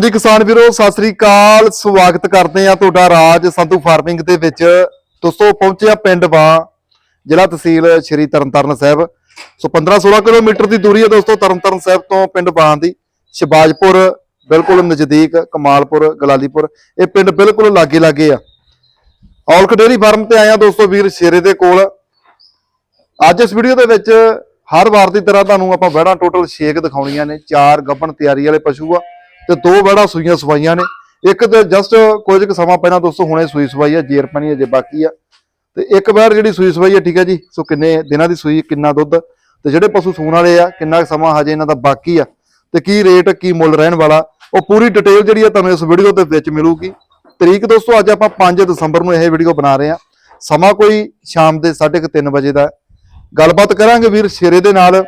ਜੀ ਕਿਸਾਨ ਵੀਰੋ, ਸਤਿ ਸ੍ਰੀ ਅਕਾਲ। ਸਵਾਗਤ ਕਰਦੇ ਆ ਤੁਹਾਡਾ ਰਾਜ ਸੰਧੂ ਫਾਰਮਿੰਗ ਦੇ ਵਿੱਚ। ਦੋਸਤੋ ਪਹੁੰਚਿਆ ਪਿੰਡ ਵਾਂ, ਜ਼ਿਲ੍ਹਾ ਤਹਿਸੀਲ ਸ਼੍ਰੀ ਤਰਨਤਾਰਨ ਸਾਹਿਬ। ਸੋ 15-16 ਕਿਲੋਮੀਟਰ ਦੀ ਦੂਰੀ ਹੈ ਦੋਸਤੋ, ਤਰਨਤਾਰਨ ਸਾਹਿਬ ਤੋਂ ਪਿੰਡ ਵਾਂ ਦੀ। ਸ਼ਿਵਾਜਪੁਰ, ਬਿਲਕੁਲ ਨਜ਼ਦੀਕ ਕਮਾਲਪੁਰ, ਗਲਾਲੀਪੁਰ। ਇਹ ਪਿੰਡ ਬਿਲਕੁਲ ਲਾਗੇ ਲਾਗੇ ਆ। ਔਲਕ ਡੇਰੀ ਫਾਰਮ ਤੇ ਆਇਆ ਦੋਸਤੋ ਵੀਰ ਸ਼ੇਰੇ ਦੇ ਕੋਲ। ਅੱਜ ਇਸ ਵੀਡੀਓ ਦੇ ਵਿੱਚ ਹਰ ਵਾਰ ਦੀ ਤਰ੍ਹਾਂ ਤੁਹਾਨੂੰ ਆਪਾਂ ਵੜਾ ਟੋਟਲ 6 ਦਿਖਾਉਣੀਆਂ ਨੇ। ਚਾਰ ਗੱਭਣ ਤਿਆਰੀ ਵਾਲੇ ਪਸ਼ੂ ਆ। ਤੇ ਦੋ ਵੜਾ ਸੂਈਆਂ ਸਵਾਈਆਂ ਨੇ। ਇੱਕ ਤੇ ਜਸਟ ਕੁਝ ਕੁ ਸਮਾਂ ਪਹਿਲਾਂ ਦੋਸਤੋ ਹੁਣੇ ਸੂਈ ਸਵਾਈ ਆ, ਜੇਰ ਪਾਣੀ ਅਜੇ ਬਾਕੀ ਆ। ਤੇ ਇੱਕ ਵਾਰ ਜਿਹੜੀ ਸੂਈ ਸਵਾਈ ਆ, ਠੀਕ ਆ ਜੀ, ਸੋ ਕਿੰਨੇ ਦਿਨਾਂ ਦੀ ਸੂਈ, ਕਿੰਨਾ ਦੁੱਧ? ਤੇ ਜਿਹੜੇ ਪਸ਼ੂ ਸੂਣ ਵਾਲੇ ਆ, ਕਿੰਨਾ ਕੁ ਸਮਾਂ ਹਜੇ ਇਹਨਾਂ ਦਾ ਬਾਕੀ ਆ? ਤੇ ਕੀ ਰੇਟ, ਕੀ ਮੁੱਲ ਰਹਿਣ ਵਾਲਾ? ਉਹ ਪੂਰੀ ਡਿਟੇਲ ਜਿਹੜੀ ਆ ਤੁਹਾਨੂੰ ਇਸ ਵੀਡੀਓ ਦੇ ਵਿੱਚ ਮਿਲੂਗੀ। ਤਰੀਕ ਦੋਸਤੋ, ਅੱਜ ਆਪਾਂ 5 ਦਸੰਬਰ ਨੂੰ ਇਹ ਵੀਡੀਓ ਬਣਾ ਰਹੇ ਆ। ਸਮਾਂ ਕੋਈ ਸ਼ਾਮ ਦੇ 3:30 ਵਜੇ ਦਾ ਗੱਲਬਾਤ ਕਰਾਂਗੇ ਵੀਰ ਸ਼ੇਰੇ ਦੇ ਨਾਲ।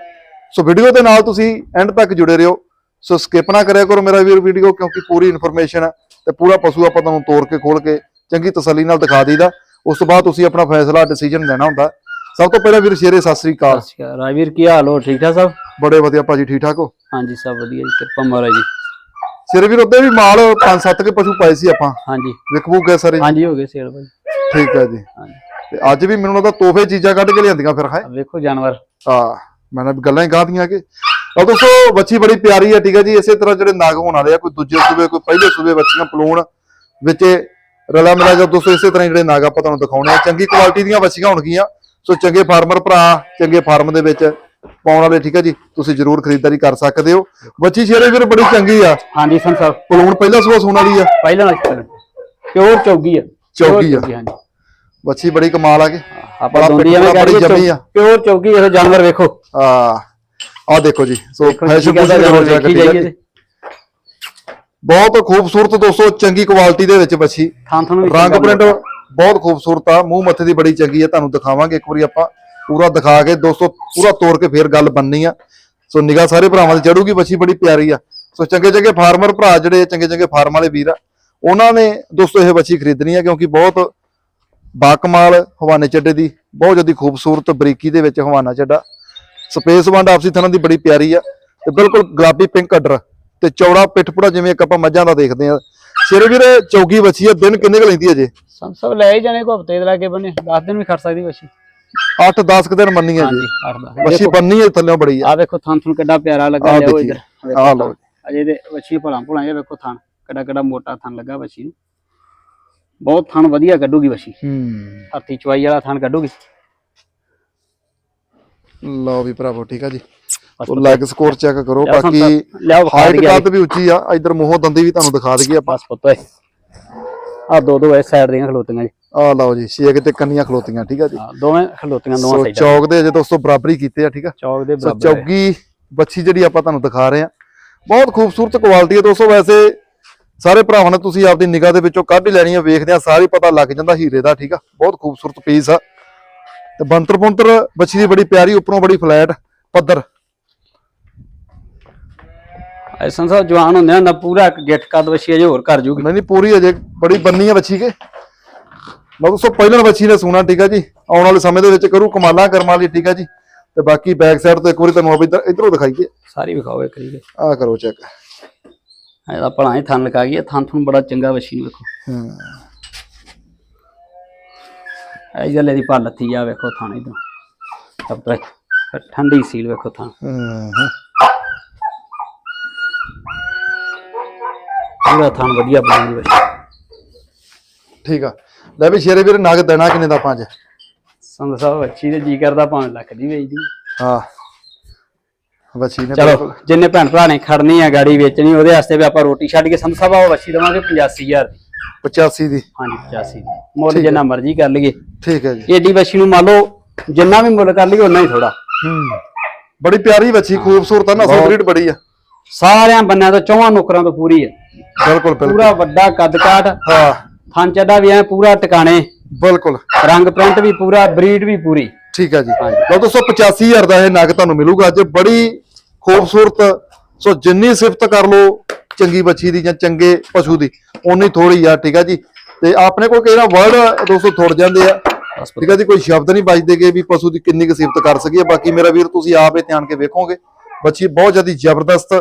ਸੋ ਵੀਡੀਓ ਦੇ ਨਾਲ ਤੁਸੀਂ ਐਂਡ ਤੱਕ ਜੁੜੇ ਰਹੋ। ਸੋ ਸਕਿਪ ਨਾ ਕਰਿਆ ਕਰੋ ਮੇਰਾ ਵੀਰ ਵੀਡੀਓ ਕਿਉਂਕਿ ਪੂਰੀ ਇਨਫੋਰਮੇਸ਼ਨ ਤੇ ਪੂਰਾ ਪਸ਼ੂ ਆਪਾਂ ਤੁਹਾਨੂੰ ਤੋੜ ਕੇ ਖੋਲ ਕੇ ਚੰਗੀ ਤਸੱਲੀ ਨਾਲ ਦਿਖਾ ਦਈਦਾ। ਉਸ ਤੋਂ ਬਾਅਦ ਤੁਸੀਂ ਆਪਣਾ ਫੈਸਲਾ ਡਿਸੀਜਨ ਲੈਣਾ ਹੁੰਦਾ। ਸਭ ਤੋਂ ਪਹਿਲਾਂ ਵੀਰ ਸ਼ੇਰੇ ਸਤਿ ਸ੍ਰੀ ਅਕਾਲ। ਅਕਾਲ। ਰਾਜਵੀਰ ਕੀ ਹਾਲ ਹੋ ਠੀਕ ਠਾਕ ਸਭ? ਬੜੇ ਵਧੀਆ ਭਾਜੀ ਠੀਕ ਠਾਕ ਹੋ? ਹਾਂਜੀ ਸਭ ਵਧੀਆ ਜੀ ਕਿਰਪਾ ਮਹਾਰਾਜ ਜੀ। ਸ਼ੇਰੇ ਵੀਰ ਉੱਤੇ ਵੀ ਮਾਲ 5-7 ਕੇ ਪਸ਼ੂ ਪਾਏ ਸੀ ਆਪਾਂ। ਹਾਂਜੀ। ਵਿਕਬੂ ਗਏ ਸਾਰੇ? ਹਾਂਜੀ ਹੋ ਗਏ ਸੇਲ ਭਾਈ ਠੀਕ ਹੈ ਜੀ। ਹਾਂਜੀ। ਤੇ ਅੱਜ ਵੀ ਮੈਨੂੰ ਲੱਗਦਾ ਤੋਹਫੇ ਚੀਜ਼ਾਂ ਕੱਢ ਕੇ ਲਿਆਂਦੀਆਂ ਫਿਰ ਹੈ? ਵੇਖੋ ਜਾਨਵਰ। ਹਾਂ ਮੈਂ ਨਾ ਗੱਲਾਂ ਹੀ ਗਾਦੀਆਂ ਕਿ ਆ ਦੋਸਤੋ ਬੱਚੀ ਬੜੀ ਪਿਆਰੀ ਹੈ ਠੀਕ ਹੈ ਜੀ। ਇਸੇ ਤਰ੍ਹਾਂ ਜਿਹੜੇ ਨਾਗ ਹੋਣ ਵਾਲੇ ਆ ਕੋਈ ਦੂਜੇ ਸੂਬੇ ਕੋਈ ਪਹਿਲੇ ਸੂਬੇ ਬੱਚੀਆਂ ਪਲੂਣ ਵਿੱਚ ਰਲਾ ਮਿਲਾ ਜਾ ਦੋਸਤੋ ਇਸੇ ਤਰ੍ਹਾਂ ਜਿਹੜੇ ਨਾਗ ਆਪਾਂ ਤੁਹਾਨੂੰ ਦਿਖਾਉਣੇ ਆ। ਚੰਗੀ ਕੁਆਲਿਟੀ ਦੀਆਂ ਬੱਚੀਆਂ ਹੋਣਗੀਆਂ। ਸੋ ਚੰਗੇ ਫਾਰਮਰ ਭਰਾ ਚੰਗੇ ਫਾਰਮ ਦੇ ਵਿੱਚ ਪਾਉਣ ਵਾਲੇ ਠੀਕ ਹੈ ਜੀ ਤੁਸੀਂ ਜਰੂਰ ਖਰੀਦਦਾਰੀ ਕਰ ਸਕਦੇ ਹੋ। ਬੱਚੀ ਸ਼ੇਰੇ ਵੀਰ ਬੜੀ ਚੰਗੀ ਆ। ਹਾਂਜੀ ਸੰਤ ਸਾਹਿਬ ਪਲੂਣ ਪਹਿਲਾ ਸੂਆ ਸੂਣ ਵਾਲੀ ਆ। ਪਹਿਲਾਂ ਨਾਲ ਪਿਓਰ ਚੌਗੀ ਆ। ਚੌਗੀ ਆ। ਹਾਂਜੀ। ਬੱਚੀ ਬੜੀ ਕਮਾਲ ਆ ਕੇ। ਆਪਾਂ ਬੜਾ ਦੋਂਦੀ ਐਵੇਂ ਬੜੀ ਜੰਮੀ ਆ। ਪਿਓਰ ਚੌਗੀ ਇਹ ਜਾਨਵਰ ਵੇਖੋ। ਆ ਆ ਦੇਖੋ ਜੀ ਸੋ ਦੇਖੋ ਜੀ, ਫੈਸ਼ਨ ਕਹਿੰਦਾ ਜਾਨਵਰ ਵੇਖੀ ਜਾਈਏ ਤੇ। ਬਹੁਤ ਖੂਬਸੂਰਤ ਦੋਸਤੋ ਚੰਗੀ ਕੁਆਲਿਟੀ ਦੇ ਵਿੱਚ ਥਾਂ ਤੁਹਾਨੂੰ ਰੰਗ ਪ੍ਰਿੰਟ ਬਹੁਤ ਖੂਬਸੂਰਤ ਆ ਮੂੰਹ ਮੱਥੇ ਦੀ ਬੜੀ ਚੰਗੀ ਆ ਤੁਹਾਨੂੰ ਦਿਖਾਵਾਂਗੇ ਇੱਕ ਵਾਰੀ ਆਪਾਂ ਪੂਰਾ ਦਿਖਾ ਕੇ ਦੋਸਤੋ ਪੂਰਾ ਤੋੜ ਕੇ ਫੇਰ ਗੱਲ ਬੰਨੀ ਆ। ਸੋ ਨਿਗਾਹ ਸਾਰੇ ਭਰਾਵਾਂ ਦੀ ਚੜੂਗੀ ਬੱਚੀ ਬੜੀ ਪਿਆਰੀ ਆ। ਸੋ ਚੰਗੇ ਚੰਗੇ ਫਾਰਮਰ ਭਰਾ ਜਿਹੜੇ ਚੰਗੇ ਚੰਗੇ ਫਾਰਮ ਵਾਲੇ ਵੀਰ ਆ ਉਹਨਾਂ ਨੇ ਦੋਸਤੋ ਇਹ ਬੱਚੀ ਖਰੀਦਣੀ ਆ ਕਿਉਂਕਿ ਬਹੁਤ ਬਾਕਮਾਲ ਹਵਾਨੇ ਚੱਡੇ ਦੀ ਬਹੁਤ ਜ਼ਿਆਦਾ ਖੂਬਸੂਰਤ ਬਰੀਕੀ ਦੇ ਵਿੱਚ ਹਵਾਨਾ ਚੱਡਾ। ਸਪੇਸ ਵੰਡ ਆਪਸੀ ਥਣਾ ਦੀ ਬੜੀ ਪਿਆਰੀ ਆ ਤੇ ਬਿਲਕੁਲ ਗੁਲਾਬੀ ਪਿੰਕ ਅਡਰ ਤੇ ਚੌੜਾ ਪਿੱਠਪੂੜਾ ਜਿਵੇਂ ਇੱਕ ਆਪਾਂ ਮੱਝਾਂ ਦਾ ਦੇਖਦੇ ਆ। ਸਿਰ ਵੀਰੇ ਚੌਗੀ ਬੱਚੀ ਆ ਦਿਨ ਕਿੰਨੇ ਕੁ ਲੈਂਦੀ ਆ ਜੇ? ਸੰਤ ਸਾਹਿਬ ਲੈ ਹੀ ਜਾਣੇ ਕੋ ਹਫ਼ਤੇ ਦੇ ਲਾਗੇ ਬਣੇ 10 ਦਿਨ ਵੀ ਖੜ ਸਕਦੀ ਬੱਚੀ 8-10 ਕੁ ਦਿਨ ਮੰਨੀ ਆ ਜੀ। 8 ਬੱਚੀ ਬੰਨੀ ਆ ਥੱਲੇ ਬੜੀ ਆ। ਆ ਵੇਖੋ ਥਾਂ ਤੁਹਾਨੂੰ ਕਿੱਡਾ ਪਿਆਰਾ ਲੱਗਾ ਲਿਆਓ ਦੇਖੀਏ। ਇੱਧਰ। ਆਹ ਲਓ ਅਜੇ ਦੇ ਬੱਚੀ ਭਲਾ ਭੁਲਾ ਇਹ ਵੇਖੋ ਥਾਂ ਕਿੱਡਾ ਕਿੱਡਾ ਮੋਟਾ ਥਾਂ ਲੱਗਾ ਬੱਚੀ ਨੂੰ। ਬਹੁਤ ਥਾਂ ਵਧੀਆ ਕੱਢੂਗੀ ਬੱਚੀ ਹੂੰ। ਹੱਥੀ ਚਵਾਈ ਵਾਲਾ ਥਾਂ ਕੱਢੂਗੀ। ਲਓ ਵੀ ਭਰਾਵੋ ਠੀਕ ਆ ਜੀ। ਉਹ ਲੈਗ ਸਕੋਰ ਚੈੱਕ ਕਰੋ ਬਾਕੀ ਹਾਈਟ। ਕੱਦ ਵੀ ਉੱਚੀ ਆ ਇਧਰ ਮੂੰਹੋਂ ਦੰਦੀ ਵੀ ਤੁਹਾਨੂੰ ਦਿਖਾ ਦਈਏ ਆਪਾਂ। ਬਸ ਪੁੱਤ ਆ ਦੋ ਦੋ ਇਸ ਸਾਈਡ ਦੀਆਂ ਖਲੋਤੀਆਂ ਜੀ। ਆ ਲਓ ਜੀ ਛੇਕ ਤੇ ਕੰਨੀਆਂ ਖਲੋਤੀਆਂ ਠੀਕ ਆ ਜੀ। ਹਾਂ, ਦੋਵੇਂ ਖਲੋਤੀਆਂ ਦੋਵਾਂ ਸਾਈਡਾਂ ਚੌਕ ਦੇ ਅਜੇ ਦੋਸਤੋ ਬਰਾਬਰੀ ਕੀਤੇ ਆ ਠੀਕ ਆ। ਚੌਕ ਦੇ ਬਰਾਬਰ ਹੈ। ਚੌਗੀ ਬੱਚੀ ਜਿਹੜੀ ਆਪਾਂ ਤੁਹਾਨੂੰ ਦਿਖਾ ਰਹੇ ਆ ਬਹੁਤ ਖੂਬਸੂਰਤ ਕੁਆਲਿਟੀ ਹੈ ਦੋਸਤੋ। ਵੈਸੇ ਸਾਰੇ ਭਰਾਵਾਂ ਨੇ ਤੁਸੀਂ ਆਪਦੀ ਨਿਗਾਹ ਦੇ ਵਿੱਚੋਂ ਕੱਢ ਹੀ ਲੈਣੀ ਆ ਵੇਖਦੇ ਆ ਸਾਰੀ ਪਤਾ ਲੱਗ ਜਾਂਦਾ ਹੀਰੇ ਦਾ ਠੀਕ ਆ। ਬਹੁਤ ਖੂਬਸੂਰਤ ਪੀਸ ਆ। ਤੇ ਬੰਤਰ ਬੰਤਰ ਬੱਚੀ ਦੀ ਬੜੀ ਪਿਆਰੀ ਉੱਪਰੋਂ ਬੜੀ ਫਲੈਟ ਪੱਧਰ। ਐਸਨ ਸਾਹਿਬ ਜਵਾਨ ਹੁੰਦੇ ਨਾ ਪੂਰਾ ਇੱਕ ਗਿੱਠ ਕੱਦ ਵਛੀ ਅਜੇ ਹੋਰ ਕਰ ਜੂਗੀ। ਨਹੀਂ ਨਹੀਂ ਪੂਰੀ ਅਜੇ ਬੜੀ ਬੰਨੀ ਆ ਬੱਚੀ ਕੇ। ਮੈਂ ਦੋਸਤੋ ਪਹਿਲਾਂ ਬੱਚੀ ਨੇ ਸੋਨਾ ਠੀਕ ਆ ਜੀ? ਆਉਣ ਵਾਲੇ ਸਮੇਂ ਦੇ ਵਿੱਚ ਕਰੂ ਕਮਾਲਾਂ ਕਰਮ ਵਾਲੀ ਠੀਕ ਆ ਜੀ? ਤੇ ਬਾਕੀ ਬੈਕ ਸਾਈਡ ਤੋਂ ਇੱਕ ਵਾਰੀ ਤੁਹਾਨੂੰ ਆਪ ਇੱਧਰ ਇਧਰੋਂ ਦਿਖਾਈਏ। ਸਾਰੀ ਵਿਖਾਓ ਇੱਕ ਰੀਗੇ ਆਹ ਕਰੋ ਚੈੱਕ ਇਹਦਾ ਭਲਾ ਹੀ ਥਾਂ ਲਗਾ ਗਈ ਥਾਂ ਤੁਹਾਨੂੰ ਬੜਾ ਚੰਗਾ ਨੂੰ ਵੇਖੋ। ਹੂੰ। ਐ ਜਲੇ ਦੀ ਭੱਲ ਲੱਥੀ ਆ ਵੇਖੋ ਥਾਂ ਇਦੋਂ ਸਭ ਤੋਂ ਠੰਡੀ ਸੀਲ ਵੇਖੋ ਥਾਂ ਹੂੰ ਪੂਰਾ ਥਾਂ ਵਧੀਆ ਬਣਾਉਂਦੀ ਵਛੀ ਠੀਕ ਆ। ਲੈ ਵੀ ਸ਼ੇਰੇ ਵੀਰ ਨਗ ਦੇਣਾ ਕਿੰਨੇ ਦਾ ਪੰਜ? ਸੰਦ ਸਾਹਿਬ ਵਛੀ ਦੇ ਜੀ ਕਰਦਾ ਭਾਵੇਂ ਲੱਖ ਦੀ ਵੇਚਦੀ ਹਾਂ। ਬੱਚੀ ਨੇ ਚਲੋ ਜਿੰਨੇ ਭੈਣ ਭਰਾ ਨੇ ਖੜਨੀ ਆ ਗਾੜੀ ਵੇਚਣੀ ਉਹਦੇ ਵਾਸਤੇ ਵੀ ਆਪਾਂ ਰੋਟੀ ਛੱਡ ਕੇ ਸੰਤ ਸਾਹਿਬ ਆ ਵਛੀ ਦਵਾਂਗੇ 85000 ਦੀ। 85 ਦੀ। ਹਾਂਜੀ 85 ਦੀ। ਮੁੱਲ ਜਿੰਨਾ ਮਰਜ਼ੀ ਕਰ ਲਈਏ। ਠੀਕ ਹੈ ਜੀ। ਏਡੀ ਵਛੀ ਨੂੰ ਮੰਨ ਲਓ ਜਿੰਨਾ ਵੀ ਮੁੱਲ ਕਰ ਲਈਏ ਉਨਾ ਹੀ ਥੋੜਾ ਹੂੰ। ਬੜੀ ਪਿਆਰੀ ਬੱਚੀ ਖੂਬਸੂਰਤ ਆ ਨਾ ਬਹੁਤ। ਬਰੀਡ ਬੜੀ ਆ। ਸਾਰਿਆਂ ਬੰਨਿਆਂ ਤੋਂ ਚੌਵਾਂ ਨੌਕਰਾਂ ਤੋਂ ਪੂਰੀ ਹੈ ਬਿਲਕੁਲ ਬਿਲਕੁਲ। ਪੂਰਾ ਵੱਡਾ ਕੱਦ ਕਾਠ। ਹਾਂ। ਥਾਂ ਚੱਡਾ ਵੀ ਐ ਪੂਰਾ ਟਿਕਾਣੇ। ਬਿਲਕੁਲ। ਰੰਗ ਪ੍ਰਿੰਟ ਵੀ ਪੂਰਾ ਬਰੀਡ ਵੀ ਪੂਰੀ। ਠੀਕ ਹੈ ਜੀ। ਲਓ ਦੋਸਤੋ 85000 ਦਾ ਇਹ ਨਗ ਤੁਹਾਨੂੰ ਮਿਲੂਗਾ। ਅੱਜ ਬੜੀ ਖੂਬਸੂਰਤ ਸੋ ਜਿੰਨੀ ਸਿਫਤ ਕਰ ਲੋ ਚੰਗੀ ਬੱਚੀ ਦੀ ਜਾਂ ਚੰਗੇ ਪਸ਼ੂ ਦੀ ਓਨੀ ਥੋੜੀ ਆ ਠੀਕ ਹੈ ਜੀ? ਤੇ ਆਪਣੇ ਕੋਲ ਨਾ ਵਰਡ ਦੋਸਤੋ ਥੁੜ ਜਾਂਦੇ ਆ? ਠੀਕ ਹੈ ਜੀ ਕੋਈ ਸ਼ਬਦ ਨਹੀਂ ਬਚਦੇਗੇ ਵੀ ਪਸ਼ੂ ਦੀ ਕਿੰਨੀ ਕੁ ਸਿਫਤ ਕਰ ਸਕੀਏ। ਬਾਕੀ ਮੇਰਾ ਵੀਰ ਤੁਸੀਂ ਆਪ ਇਹ ਧਿਆਨ ਕੇ ਵੇਖੋਗੇ। ਬੱਚੀ ਬਹੁਤ ਜ਼ਿਆਦਾ ਜ਼ਬਰਦਸਤ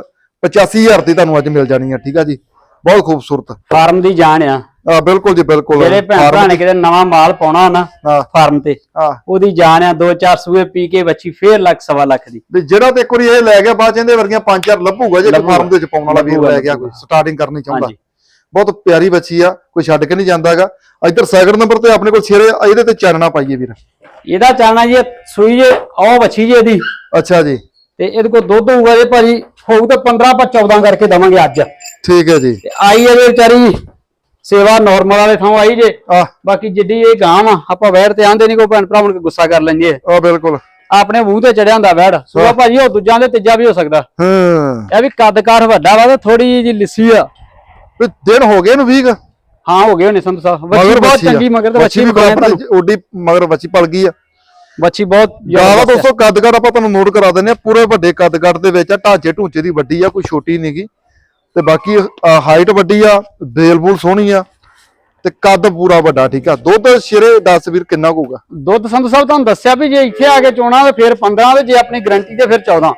85000 ਦੀ ਤੁਹਾਨੂੰ ਅੱਜ ਮਿਲ ਜਾਣੀ ਆ ਠੀਕ ਆ ਜੀ? ਬਹੁਤ ਖੂਬਸੂਰਤ। ਫਾਰਮ ਦੀ ਜਾਨ ਆ। ਆ ਬਿਲਕੁਲ ਜੀ ਬਿਲਕੁਲ। ਜਿਹੜੇ ਭੈਣ ਭਰਾ ਨੇ ਕਿਤੇ ਨਵਾਂ ਮਾਲ ਪਾਉਣਾ ਨਾ ਹਾਂ। ਫਾਰਮ ਤੇ ਹਾਂ। ਉਹਦੀ ਜਾਨ ਆ ਦੋ ਚਾਰ ਸੂਏ ਪੀ ਕੇ ਬੱਚੀ ਫੇਰ ਲੱਖ ਸਵਾ ਲੱਖ ਦੀ। ਜਿਹੜਾ ਤੇ ਇੱਕ ਵਾਰੀ ਇਹ ਲੈ ਗਿਆ ਬਾਅਦ ਚ ਇਹਦੇ ਵਰਗੀਆਂ ਪੰਜ ਚਾਰ ਲੱਭੂਗਾ ਜੇ। ਫਾਰਮ ਦੇ ਵਿੱਚ ਪਾਉਣ ਵਾਲਾ ਵੀਰ ਲੈ ਗਿਆ ਕੋਈ। ਸਟਾਰਟਿੰਗ ਕਰਨੀ ਚਾਹੁੰਦਾ। ਬਹੁਤ ਪਿਆਰੀ ਬੱਚੀ ਆ ਕੋਈ ਛੱਡ ਕੇ ਨਹੀਂ ਜਾਂਦਾਗਾ। ਇੱਧਰ ਸੈਕਿੰਡ ਨੰਬਰ ਤੇ ਆਪਣੇ ਕੋਲ ਛੇਰੇ ਇਹਦੇ ਤੇ ਚਾਨਣਾ ਪਾਈਏ ਵੀਰ। ਇਹਦਾ ਚਾਲਣਾ ਜੀ ਸੂਈ ਜੇ ਆਹ ਬੱਚੀ ਜੇ ਇਹਦੀ। ਅੱਛਾ ਜੀ। ਤੇ ਇਹਦੇ ਕੋਲ ਦੁੱਧ ਹੋਊਗਾ ਜੇ ਭਾਜੀ ਹੋਊ ਤਾਂ 15 ਆਪਾਂ 14 ਕਰਕੇ ਦਵਾਂਗੇ ਅੱਜ। ਠੀਕ ਹੈ ਜੀ। ਤੇ ਆਈ ਇਹਦੇ ਵਿਚਾਰੀ। ਸੇਵਾ ਨਾਰਮਲ ਵਾਲੇ ਥਾਂ ਆਈ ਜੇ। ਆ ਬਾਕੀ ਜਿੱਡੀ ਇਹ ਗਾਂ ਵਾ ਆਪਾਂ ਵੈੜ ਤੇ ਆਂਦੇ ਨਹੀਂ ਕੋਈ ਭੈਣ ਭਰਾ ਮੁੜ ਕੇ ਗੁੱਸਾ ਕਰ ਲੈਂਦੇ ਆ। ਬਿਲਕੁਲ। ਆਪਣੇ ਮੂੰਹ ਤੇ ਚੜਿਆ ਹੁੰਦਾ ਵੈੜ ਸੂਆ ਭਾਜੀ ਉਹ ਦੂਜਾਂ ਦੇ ਤੀਜਾ ਵੀ ਹੋ ਸਕਦਾ। ਹਾਂ। ਇਹ ਵੀ ਕੱਦਕਾਰ ਵੱਡਾ ਵਾ ਤੇ ਥੋੜੀ ਜੀ ਲਿੱਸੀ ਆ। ਵੀ ਦਿਨ ਹੋ ਗਏ ਨੂੰ 20 ਕੁ। ਹਾਂ ਹੋ ਗਏ ਹੋਣੇ ਸੰਧੂ ਸਾਹਿਬ। ਬੱਚੀ ਬਹੁਤ। ਚੰਗੀ ਮਗਰ ਤੇ ਬੱਚੀ ਵੀ ਓਡੀ ਮਗਰ ਬੱਚੀ ਪਲ ਗਈ ਆ। ਬੱਚੀ ਬਹੁਤ ਆ। ਦੋਸਤੋ ਕੱਦਕੜ ਆਪਾਂ ਤੁਹਾਨੂੰ ਨੋਟ ਕਰਾ ਦਿੰਦੇ ਆ। ਪੂਰੇ ਵੱਡੇ ਕੱਦਕੜ ਦੇ ਵਿੱਚ ਆ ਢਾਂਚੇ ਢੂੰਚੇ ਦੀ ਵੱਡੀ ਆ ਕੋਈ ਛੋਟੀ ਨਹੀਂਗੀ ਤੇ ਬਾਕੀ ਹਾਈਟ ਵੱਡੀ ਆ ਬੇਲ ਬੂਲ ਸੋਹਣੀ ਆ ਤੇ ਕੱਦ ਪੂਰਾ ਵੱਡਾ ਠੀਕ ਆ? ਦੁੱਧ ਸ਼ਿਰੇ 10 ਵੀਰ ਕਿੰਨਾ ਕੁ ਹੋਊਗਾ? ਦੁੱਧ ਸੰਧੂ ਸਾਹਿਬ ਤੁਹਾਨੂੰ ਦੱਸਿਆ ਵੀ ਜੇ ਇੱਥੇ ਆ ਕੇ ਚੋਣਾ ਤੇ ਫਿਰ 15 ਤੇ ਜੇ ਆਪਣੀ ਗਾਰੰਟੀ ਤੇ ਫਿਰ 14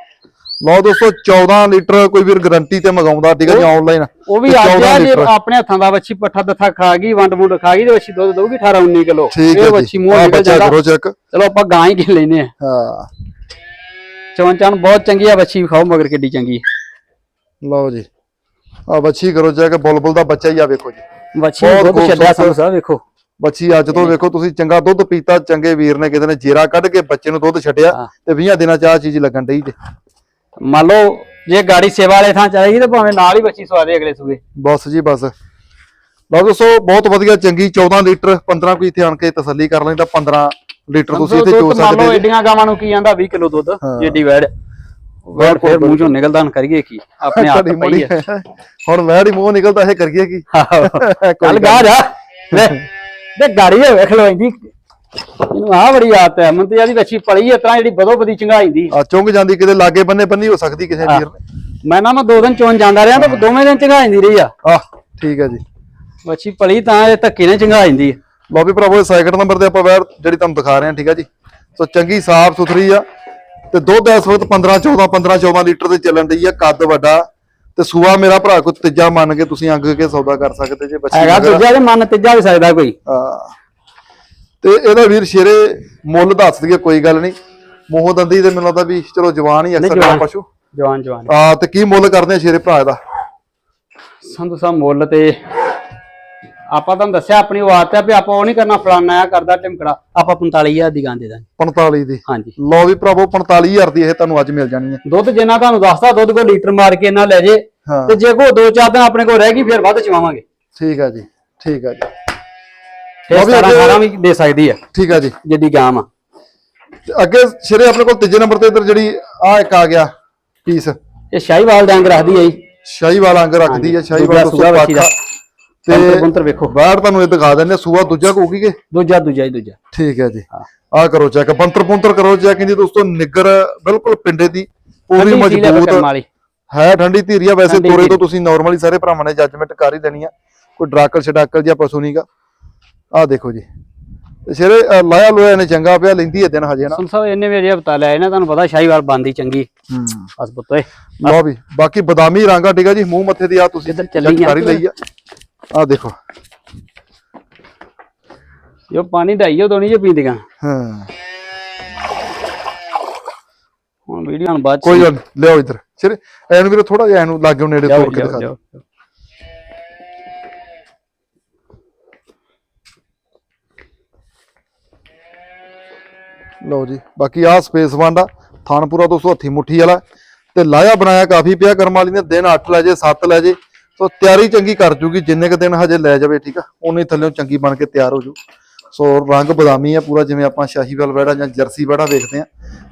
ਲਓ ਦੋਸਤੋ 14 ਲੀਟਰ ਕੋਈ ਵੀਰ ਗਾਰੰਟੀ ਤੇ ਮੰਗਾਉਂਦਾ ਠੀਕ ਆ ਜੀ ਆਨਲਾਈਨ ਉਹ ਵੀ ਆ ਜੇ ਆਪਣੇ ਹੱਥਾਂ ਦਾ ਬੱਚੀ ਪੱਠਾ ਦੱਥਾ ਖਾ ਗਈ ਵੰਡ ਵੁੰਡ ਖਾ ਗਈ ਤੇ ਬੱਚੀ ਦੁੱਧ ਦਊਗੀ 18 19 ਕਿਲੋ। ਹੈ ਇਹ ਬੱਚੀ ਮੂੰਹ ਨਿਕਲ ਬੱਚਾ ਜਾਂਦਾ ਚਲੋ ਆਪਾਂ ਗਾਂ ਹੀ ਗਿਣ ਲੈਨੇ ਆ। ਹਾਂ। ਚਾਨ ਬਹੁਤ ਚੰਗੀ ਆ ਬੱਚੀ ਵਿਖਾਓ ਮਗਰ ਕਿੱਡੀ ਚੰਗੀ। ਹੈ ਲਓ ਜੀ। ਆ ਬੱਚੀ ਕਰੋ ਚੈੱਕ ਬੁਲਬੁਲ ਦਾ ਬੱਚਾ ਹੀ ਆ ਵੇਖੋ ਜੀ ਬੱਚੀ ਬਹੁਤ ਦੁੱਧ ਛੱਡਿਆ। ਸੰਧੂ ਸਾਹਿਬ ਵੇਖੋ ਬੱਚੀ ਅੱਜ ਤੋਂ ਵੇਖੋ ਤੁਸੀਂ ਚੰਗਾ ਦੁੱਧ ਪੀਤਾ ਚੰਗੇ ਵੀਰ ਨੇ ਕਿਤੇ ਨੇ ਜੇਰਾ ਕੱਢ ਕੇ ਬੱਚੇ ਨੂੰ ਦੁੱਧ ਛੱਡਿਆ ਹਾਂ। ਤੇ 20 ਦਿਨਾਂ ਚ ਆ ਚੀਜ਼ ਲੱਗਣ ਡਈ ਜੇ ਮੰਨ ਲਓ ਜੇ ਗਾੜੀ ਸੇਵਾ ਵਾਲੇ ਥਾਂ ਚਲੇਗੀ ਤਾਂ ਭਾਵੇਂ ਨਾਲ ਹੀ ਬੱਚੀ ਸਵਾਦੇ ਅਗਲੇ ਸੂਏ ਬਸ ਜੀ ਬਸ ਲਓ ਦੋਸਤੋ ਬਹੁਤ ਵਧੀਆ ਚੰਗੀ 14 ਲੀਟਰ 15 ਕੋਈ ਇੱਥੇ ਆਣ ਕੇ ਤਸੱਲੀ ਕਰ ਲੈਂਦਾ 15 ਲੀਟਰ ਤੁਸੀਂ ਇੱਥੇ ਚੋ ਦੁੱਧ ਮੰਨ ਸਕਦੇ ਲਓ ਜੀ ਏਡੀਆਂ ਗਾਵਾਂ ਨੂੰ ਕੀ ਜਾਂਦਾ 20 ਕਿਲੋ ਦੁੱਧ ਹਾਂ। ਜੇਡੀ ਵੈੜ ਵੈੜ ਫਿਰ ਮੂੰਹ ਚੋਂ ਨਿਕਲਦਾ ਹੁਣ ਕਰੀਏ ਕੀ? ਆਪਣੇ ਆਪ ਤੁਹਾਡੀ ਪਈ ਮੁੜੀ ਹੈ। ਹੁਣ ਵੈੜ ਹੀ ਮੂੰਹ ਨਿਕਲਦਾ ਇਹ ਕਰੀਏ ਕੀ? ਚੱਲ ਗਾ ਜਾ। ਲੈ ਤੇ ਗਾੜੀ ਹੋਏ ਵੇਖ ਲੋ ਇੰਦੀ ਇਹਨੂੰ ਆ ਬੜੀ ਆਦਤ ਹੈ। ਮਨ ਤੇ ਇਹਦੀ ਬੱਚੀ ਪਲੀ ਹੈ ਤਰ੍ਹਾਂ ਜਿਹੜੀ ਬਦੋ ਬਦੀ ਚੰਗਾਈਂਦੀ ਆ ਚੁੰਗ ਜਾਂਦੀ ਕਿਤੇ ਲਾਗੇ ਬੰਨੇ ਬੰਨੀ ਹੋ ਸਕਦੀ ਕਿਸੇ ਵੀਰ ਨੇ। ਮੈਂ ਨਾ ਮੈਂ ਦੋ ਦਿਨ ਚੋਣ ਜਾਂਦਾ ਰਿਹਾ ਤਾਂ ਦੋਵੇਂ ਦਿਨ ਚੰਗਾਈਂਦੀ ਰਹੀ ਆ। ਆ ਠੀਕ ਹੈ ਜੀ। ਬੱਚੀ ਪਲੀ ਤਾਂ ਇਹ ਧੱਕੇ ਨੇ ਚੰਗਾਈਂਦੀ ਹੈ। ਲਓ ਵੀ ਭਰਾਵੋ ਸੈਕਿੰਡ ਨੰਬਰ ਤੇ ਆਪਾਂ ਵੈੜ ਜਿਹੜੀ ਤੁਹਾਨੂੰ ਦਿਖਾ ਰਹੇ ਹਾਂ ਠੀਕ ਹੈ ਜੀ। ਸੋ ਚੰਗੀ ਸਾਫ਼ ਸੁਥਰੀ ਆ। ਤੇ ਦੁੱਧ ਇਸ ਵਕਤ 15 14 15 14 ਲੀਟਰ ਦੇ ਚੱਲਣ ਡਈ ਆ ਕੱਦ ਵੱਡਾ। ਤੇ ਸੂਆ ਮੇਰਾ ਭਰਾ ਕੋ ਤੀਜਾ ਮੰਨ ਕੇ ਤੁਸੀਂ ਅੰਗ ਕੇ ਸੌਦਾ ਕਰ ਸਕਦੇ ਜੇ ਬੱਚੀ ਹੈਗਾ ਦੂਜਾ ਤੇ ਮਨ ਤੀਜਾ ਵੀ ਸਕਦਾ ਕੋਈ। ਹਾਂ। ਤੇ ਇਹਦਾ ਵੀਰ ਸ਼ੇਰੇ ਮੁੱਲ ਦੱਸ ਦਈਏ ਕੋਈ ਗੱਲ ਨਹੀਂ। ਮੋਹ ਦੰਦੀ ਤੇ ਮੈਨੂੰ ਲੱਗਦਾ ਵੀ ਚਲੋ ਜਵਾਨ ਹੀ ਅਕਸਰ। ਪਸ਼ੂ। ਜਵਾਨ ਜਵਾਨ। ਆ ਤੇ ਕੀ ਮੁੱਲ ਕਰਦੇ ਆ ਸ਼ੇਰੇ ਭਰਾ ਇਹਦਾ ਸੰਧੂ ਸਾਹਿਬ ਮੁੱਲ ਤੇ ਆਪਾਂ ਤੁਹਾਨੂੰ ਦੱਸਿਆ ਆਪਣੀ ਆਦਤ ਹੈ ਵੀ ਆਪਾਂ ਉਹ ਨਹੀਂ ਕਰਨਾ ਫਲਾਨਾ ਆ ਕਰਦਾ ਟਿਮਕੜਾ ਆਪਾਂ 45000 ਦੀ ਗਾਂ ਦੇ ਦਾਂਗੇ। 45 ਦੀ? ਹਾਂਜੀ। ਲਓ ਵੀ ਭਰਾਵੋ 45000 ਦੀ ਇਹ ਤੁਹਾਨੂੰ ਅੱਜ ਮਿਲ ਜਾਣੀ ਹੈ। ਦੁੱਧ ਜਿੰਨਾ ਤੁਹਾਨੂੰ ਦੱਸਦਾ ਦੁੱਧ ਕੋ ਲੀਟਰ ਮਾਰ ਕੇ ਇਹਨਾਂ ਲੈ ਜੇ। ਤੇ ਜੇ ਕੋ ਦੋ ਚਾਰ ਦਿਨ ਆਪਣੇ ਕੋਲ ਰਹਿ ਗਈ ਫਿਰ ਵੱਧ ਚਵਾਵਾਂਗੇ। ਠੀਕ ਆ ਜੀ ਠੀਕ ਆ ਜੀ। ਉਹ ਵੀ 17 ਅੱਗੇ- 18 ਵੀ ਦੇ ਸਕਦੀ ਹੈ। ਠੀਕ ਆ ਜੀ। ਜਿੱਡੀ ਗਾਂ ਆ ਅੱਗੇ ਸ਼ੇਰੇ ਆਪਣੇ ਕੋਲ ਤੀਜੇ ਨੰਬਰ ਤੇ ਇੱਧਰ ਜਿਹੜੀ ਆ ਇੱਕ ਆ ਗਿਆ ਪੀਸ ਇਹ ਸ਼ਾਹੀਵਾਲ ਡੰਗ ਰੱਖਦੀ ਹੈ ਜੀ। ਸ਼ਾਹੀਵਾਲ ਅੰਗ ਰੱਖਦੀ ਹੈ ਹਾਂਜੀ, ਸ਼ਾਹੀਵਾਲ ਤੋਂ ਦਾ। ਤੇ ਬੰਤਰ ਵੇਖੋ। ਬਾਹਰ ਤੁਹਾਨੂੰ ਇਹ ਦਿਖਾ ਦਿੰਦੇ ਸੂਆ ਦੂਜਾ ਕਹੂਗੀ ਕਿ? ਦੂਜਾ ਦੂਜਾ ਹੀ ਦੂਜਾ। ਠੀਕ ਹੈ ਜੀ। ਆ ਕਰੋ ਚੈੱਕ ਬੰਤਰ ਪੁੰਤਰ ਕਰੋ ਚੈੱਕ ਇਹਦੀ ਦੋਸਤੋ ਨਿੱਗਰ ਬਿਲਕੁਲ ਪਿੰਡੇ ਦੀ ਪੂਰੀ ਮਜ਼ਬੂਤ ਹੈ ਠੰਡੀ ਧੀਰੀ ਆ ਵੈਸੇ ਤੋਰੇ ਤੋਂ। ਤੁਸੀਂ ਨਾਰਮਲੀ ਸਾਰੇ ਭਰਾਵਾਂ ਨੇ ਜੱਜਮੈਂਟ ਕਰ ਹੀ ਦੇਣੀ ਆ। ਕੋਈ ਡਰਾਕਲ ਛਡਾਕਲ ਜਾਂ ਪਸ਼ੂ ਨਹੀਂਗਾ ਆ ਦੇਖੋ ਜੀ। ਸ਼ੇਰੇ ਲਾਇਆ ਲੋਇਆ ਨੇ ਚੰਗਾ ਪਿਆ ਲੈਂਦੀ ਹੈ ਦਿਨ ਹਜੇ ਨਾ। ਸੁਣ ਸਾਹਿਬ ਇਹਨੇ ਵੀ ਅਜੇ ਬਤਾ ਲਿਆ ਇਹਨਾਂ ਤੁਹਾਨੂੰ ਪਤਾ ਸ਼ਾਹੀਵਾਲ ਬੰਦੀ ਚੰਗੀ। ਹੂੰ। ਬਸ ਪੁੱਤੋਏ ਲਓ ਵੀ ਬਾਕੀ ਬਦਾਮੀ ਰੰਗ ਠੀਕ ਆ ਜੀ ਮੂੰਹ ਮੱਥੇ ਦੀ ਆ ਤੁਸੀਂ ਚੱਲੀ। ਲਈ ਆ। ਆ ਦੇਖੋ। ਜੋ ਪਾਣੀ ਢਾਈਓ ਤੋਂ ਨਹੀਂ ਜੋ ਪੀਂਦੀਆਂ। ਹਾਂ। ਹੁਣ ਵੀਡੀਓ ਨੂੰ ਬਾਅਦ ਚ ਕੋਈ ਗੱਲ ਨੀ, ਲਿਆਓ ਇੱਧਰ। ਸ਼ੇਰੇ ਐਨੂੰ ਵੀਰੇ ਥੋੜਾ ਜਿਹਾ ਇਹਨੂੰ ਲਾਗੇ ਨੇੜੇ ਜਾਓ, ਤੋੜ ਕੇ ਜਾਓ, ਦਿਖਾ ਦਿਓ। ਜਾਓ। ਲਓ ਜੀ ਬਾਕੀ ਆ ਸਪੇਸ ਵੰਡਾ ਥਾਨ ਪੂਰਾ ਦੋਸਤੋ ਹੱਥੀ ਮੁੱਠੀ ਵਾਲਾ। ਤੇ ਲਾਇਆ ਬਣਾਇਆ ਕਾਫੀ ਪਿਆ ਕਰਮ ਵਾਲੀ ਨੇ ਦਿਨ 8 ਲੈ ਜੇ 7 ਲੈ ਜੇ। ਸੋ ਤਿਆਰੀ ਚੰਗੀ ਕਰ ਜੂਗੀ ਜਿੰਨੇ ਕ ਦਿਨ ਹਜੇ ਲੈ ਜਾਵੇ ਠੀਕ ਆ? ਉਹਨੇ ਥੱਲੇੋਂ ਚੰਗੀ ਬਣ ਕੇ ਤਿਆਰ ਹੋ ਜੂ। ਸੋ ਰੰਗ ਬਦਾਮੀ ਆ ਪੂਰਾ ਜਿਵੇਂ ਆਪਾਂ ਸ਼ਾਹੀਵਾਲ ਵੜਾ ਜਾਂ ਜਰਸੀ ਵੜਾ ਵੇਖਦੇ ਆ।